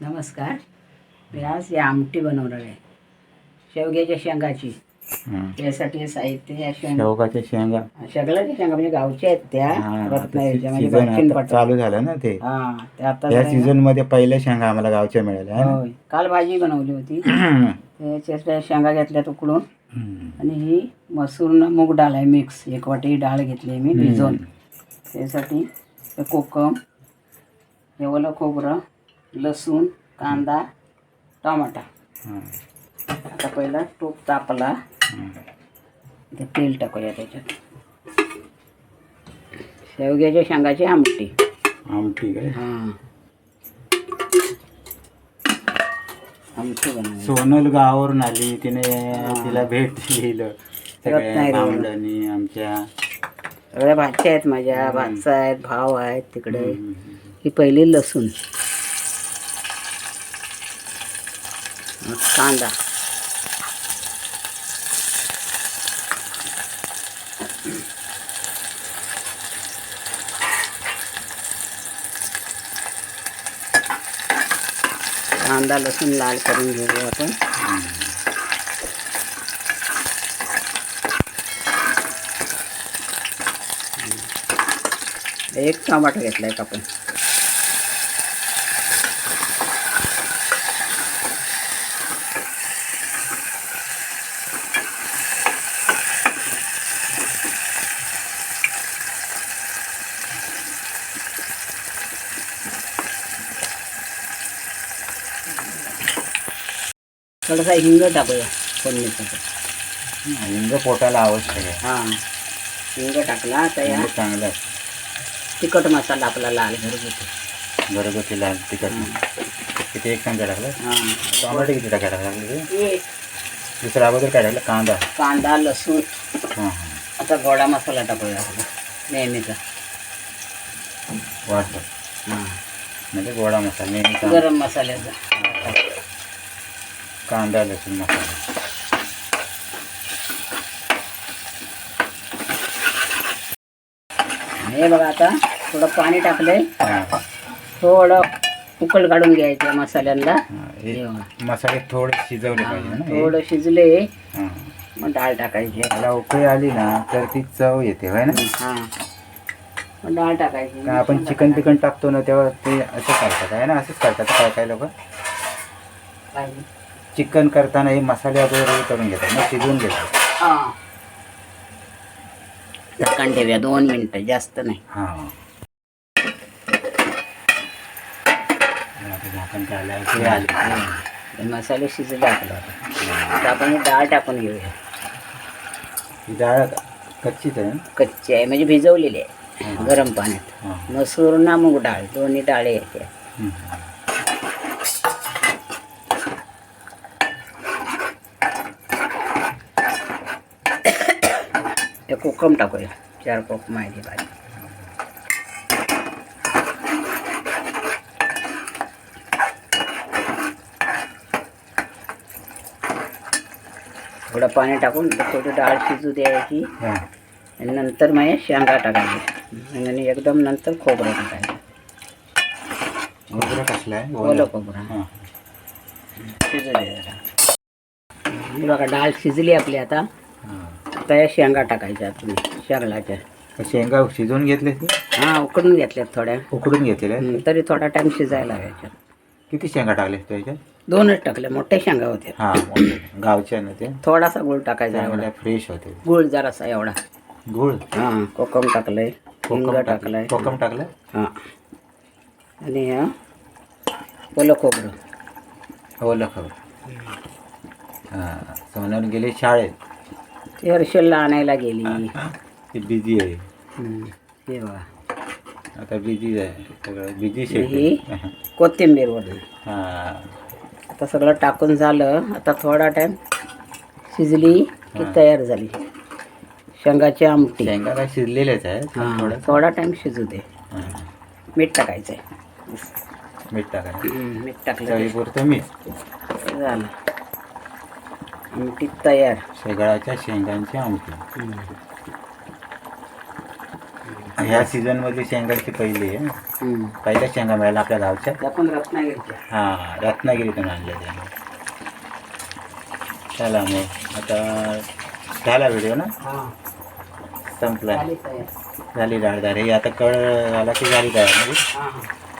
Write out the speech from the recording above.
नमस्कार. मी आज ही आमटी बनवणार आहे. शेवग्याच्या शेंगाची. त्यासाठी हे साहित्य या शेंगा शेवगाच्या शेंगा. शेगलाच्या शेंगा म्हणजे गावच्या आहेत त्या हा, आता रत्नागिरीच्या म्हणजे दक्षिण आता चालू झालं ना ते. हा ते आता या जरा- सीझनमध्ये पहिल्या शेंगा आम्हाला गावच्या मिळाल्या है ना? होय. काल भाजी बनवली होती. त्याच्या शेंगा घेतल्या उकडून. हं. आणि ही मसूर मूग डाळ आहे मिक्स. एक वाटी डाळ घेतली मी भिजवून. त्यासाठी हे कोकम हे ओलं खोबरं लसूण कांदा टमाटा. हं. आता पहिला तूप तापला. ते तेल टाकूया त्याच्यात. शेवग्याच्या शेंगाची आमटी. आमटी काय? हां. आमटी बनवली. सोनल गावावरून आली. तिने तिला भेट दिलं सगळ्या रत्नागिरीवरून. भावंडांनी आमच्या. सगळ्या भाच्या आहेत माझ्या. भाचा आहेत भाव आहेत तिकडे. ही पहिली लसूण मग कांदा कांदा लसूण लाल करून घेऊया आपण. एक टमाटा घेतला एक आपण? थोडासा हिंग टाकूया फोडणीसाठी. हिंग पोटाला आवश्यक आहे. हां हिंग टाकला या. हिंग चांगलं. तिखट मसाला आपला लाल. घरगुती. घरगुती लाल तिखट. किती एक चमचा टाकलं? हां. टोमॅटो किती टाकायला ते? हे दुसरं अगोदर काय टाकलं? कांदा. कांदा लसूण. हां हां. आता गोडा मसाला टाकूया आपला नेहमीचा. वाटतं हां. म्हणजे गोडा मसाला नेहमी कांदा गरम मसाल्याचा. कांदा लसूण मसाला हे बघा आता थोडं पाणी टाकलंय. थोडं उकळ काढून घ्यायचं मसाल्यांना मसाले थोडे शिजवले पाहिजे ना? थोडं शिजले. मग डाळ टाकायची. त्याला उकळी आली ना तर ती चव येते होय ना? हां. मग डाळ टाकायची. आपण चिकन बिकन टाकतो ना तेव्हा ते असं करतात आहे ना? असंच करतात काय काय लोक. चिकन करताना हे मसाले अगोदर हे करून घेतात मग शिजवून घेतात. हां. झाकण ठेवूया दोन मिनटं जास्त नाही. हां. आता झाकण काढल्यावर ते आले. हे मसाले शिजले आपलं आता. आता आपण ही डाळ टाकून घेऊया. ही डाळ कच्चीच आहे ना? कच्ची आहे म्हणजे भिजवलेली आहे गरम पाण्यात. हां. मसूर ना मूग डाळ दोन्ही डाळे हम्म. कोकम टाकूया. चार कोक माहिती पाहिजे थोडं पाणी टाकून थोडी डाळ शिजू द्यायची. आणि नंतर मग शेंगा टाकायचे. आणि एकदम नंतर खोबरं टाकायचं. खोबरं कसलं आहे? ओलं खोबरं. शिजू दे जरा बघा डाळ शिजली आपली आता. आता या शेंगा टाकायच्या तुम्ही शेंगलाच्या शेंगा शिजवून घेतले ते? हां उकडून घेतल्यात थोड्या. उकडून घेतलेले हं, तरी थोडा टाइम शिजायला याच्यात किती शेंगा टाकले त्याच्यात दोनच टाकले मोठे शेंगा होते हां गावच्या ना ते थोडासा गुळ टाकायचा एवढा. चांगल्या फ्रेश होते गुळ जरासा एवढा. गुळ? हां कोकम टाकलंय हिंग कोकम टाकलंय. टाकलं कोकम टाकलं? हां. आणि हा ओलं खोबरं. ओलं खबर. हां सोनल गेली शाळेत. ती हर्षलला आणायला गेली. ती बिझी आहे. हं, हे बघा. आता बिझी आहे. सगळं बिझी ही शेड्यूल. कोथिंबीर वरून हां. आता सगळं टाकून झालं. आता थोडा टाइम शिजली की. तयार झाली. शेंगाची आमटी. शेंगा काय शिजलेल्याच आहेत पण हां थोडं थोडा टाइम शिजू दे. हां. मीठ टाकायचं आहे मीठ टाकायचं. मीठ टाकलं चवीपुरतं मीठ. की झालं. आमटी तयार. शेगळाच्या शेंगांची आमटी हं. ह्या सीझन मधली शेंगाची पहिली आहे. पहिल्या शेंगा मिळाल्या आपल्या गावच्या. त्या पण रत्नागिरीच्या. हा रत्नागिरीतून आणल्या त्याने चला मग आता झाला व्हिडिओ ना? हा. संपला. झाली झाली डाळ झाली आता कळ झाला की झाली तयार. म्हणजे हा हा.